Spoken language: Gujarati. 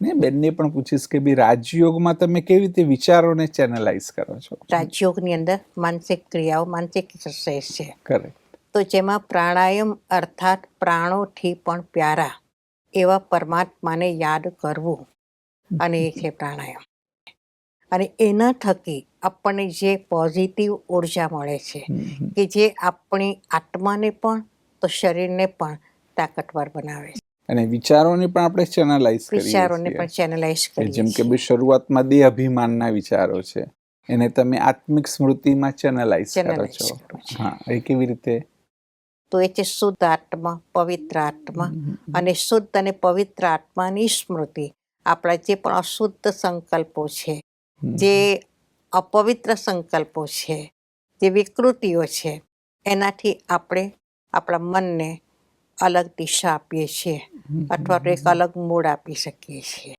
ને બેનને પણ પૂછીશ કે બી રાજયોગમાં તમે કેવી રીતે વિચારોને ચેનલાઇઝ કરો છો? રાજયોગની અંદર માનસિક ક્રિયાઓ માનસિક એક્સરસાઇઝ છે. કરેક્ટ તો જેમાં પ્રાણાયામ અર્થાત પ્રાણોથી પણ પ્યારા એવા પરમાત્માને યાદ કરવું અને એ છે પ્રાણાયામ. અને એના થકી આપણને જે પોઝિટિવ ઊર્જા મળે છે કે જે આપણી આત્માને પણ તો શરીરને પણ તાકતવર બનાવે છે. અને વિચારોને પણ આપણે ચેનલાઇઝ કરીએ વિચારોને પણ ચેનલાઇઝ કરીએ જેમ કે. બી શરૂઆતમાં દેહ અભિમાનના વિચારો છે એને તમે આત્મિક સ્મૃતિમાં ચેનલાઇઝ કરો છો. હા એ કેવી રીતે? તો એ છે શુદ્ધ આત્મા પવિત્ર આત્મા. અને શુદ્ધ અને પવિત્ર આત્માની સ્મૃતિ આપણા જે પણ અશુદ્ધ સંકલ્પો છે જે અપવિત્ર સંકલ્પો છે જે વિકૃતિઓ છે એનાથી આપણે આપણા મનને અલગ દિશા આપીએ છીએ અથવા તો એક અલગ મૂડ આપી શકીએ છીએ.